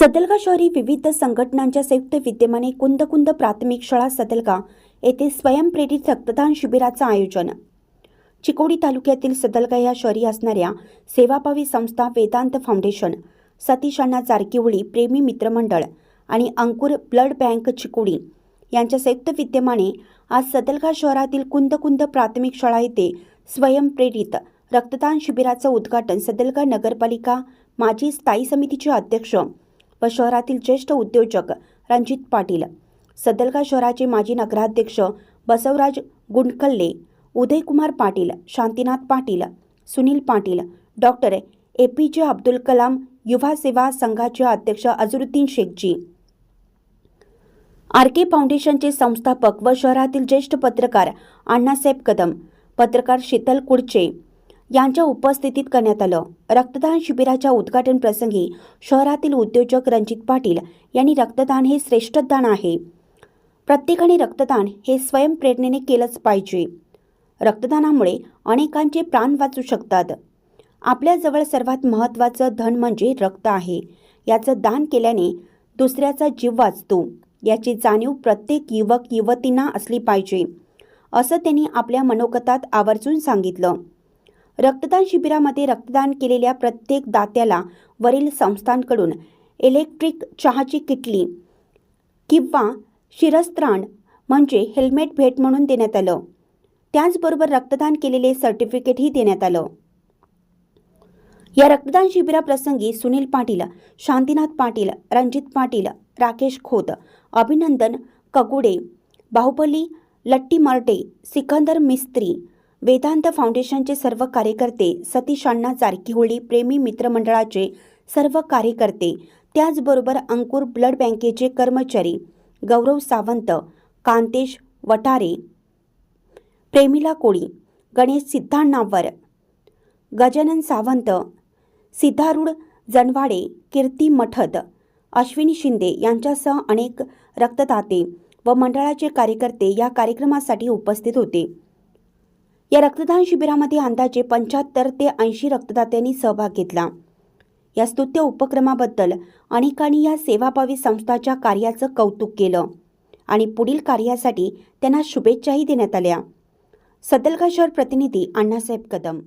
सदलगा शहरी विविध संघटनांच्या संयुक्त विद्यमाने कुंदकुंद प्राथमिक शाळा सदलगा येथे स्वयंप्रेरित रक्तदान शिबिराचं आयोजन. चिकोडी तालुक्यातील सदलगा या शहरी असणाऱ्या सेवाभावी संस्था वेदांत फाउंडेशन सतीश अण्णा जारकिहोळी प्रेमी मित्रमंडळ आणि अंकुर ब्लड बँक चिकोडी यांच्या संयुक्त विद्यमाने आज सदलगा शहरातील कुंदकुंद प्राथमिक शाळा येथे स्वयंप्रेरित रक्तदान शिबिराचं उद्घाटन सदलगा नगरपालिका माजी स्थायी समितीचे अध्यक्ष व शहरातील ज्येष्ठ उद्योजक रणजित पाटील. सदलगा शहराचे माजी नगराध्यक्ष Basavaraj Gundkalle Udaykumar Patil Shantinath Patil Sunil Patil doctor A P J Abdul Kalam युवा सेवा संघाचे अध्यक्ष अझरुद्दीन शेखजी. आर के फाउंडेशनचे संस्थापक व शहरातील ज्येष्ठ पत्रकार अण्णासाहेब कदम पत्रकार शीतल कुडचे यांच्या उपस्थितीत करण्यात आलं. रक्तदान शिबिराच्या उद्घाटन प्रसंगी शहरातील उद्योजक रणजित पाटील यांनी रक्तदान हे श्रेष्ठ दान आहे. प्रत्येकाने रक्तदान हे स्वयंप्रेरणेने केलंच पाहिजे. रक्तदानामुळे अनेकांचे प्राण वाचू शकतात. आपल्याजवळ सर्वात महत्त्वाचं धन म्हणजे रक्त आहे. याचं दान केल्याने दुसऱ्याचा जीव वाचतो. याची जाणीव प्रत्येक युवक युवतींना असली पाहिजे असं त्यांनी आपल्या मनोगतात आवर्जून सांगितलं. रक्तदान शिबिरामध्ये रक्तदान केलेल्या प्रत्येक दात्याला वरील संस्थांकडून इलेक्ट्रिक चहाची किटली किंवा शिरस्त्राण म्हणजे हेल्मेट भेट म्हणून देण्यात आलं. त्याचबरोबर रक्तदान केलेले सर्टिफिकेटही देण्यात आलं. या रक्तदान शिबिराप्रसंगी सुनील पाटील शांतीनाथ पाटील रणजित पाटील राकेश खोत अभिनंदन कगुडे बाहुबली लट्टी मर्टे सिकंदर मिस्त्री वेदांत फाउंडेशनचे सर्व कार्यकर्ते सतीश अण्णा जारकीहोळी प्रेमी मित्रमंडळाचे सर्व कार्यकर्ते त्याचबरोबर अंकुर ब्लड बँकेचे कर्मचारी गौरव सावंत कांतेश वटारे प्रेमिला कोळी गणेश सिद्धांनावर गजानन सावंत सिद्धारूढ जनवाडे कीर्ती मठद अश्विनी शिंदे यांच्यासह अनेक रक्तदाते व मंडळाचे कार्यकर्ते या कार्यक्रमासाठी उपस्थित होते. या रक्तदान शिबिरामध्ये अंदाजे पंच्याहत्तर ते ऐंशी रक्तदात्यांनी सहभाग घेतला. या स्तुत्य उपक्रमाबद्दल अनेकांनी या सेवाभावी संस्थाच्या कार्याचं कौतुक केलं आणि पुढील कार्यासाठी त्यांना शुभेच्छाही देण्यात आल्या. सदलगा शहर प्रतिनिधी अण्णासाहेब कदम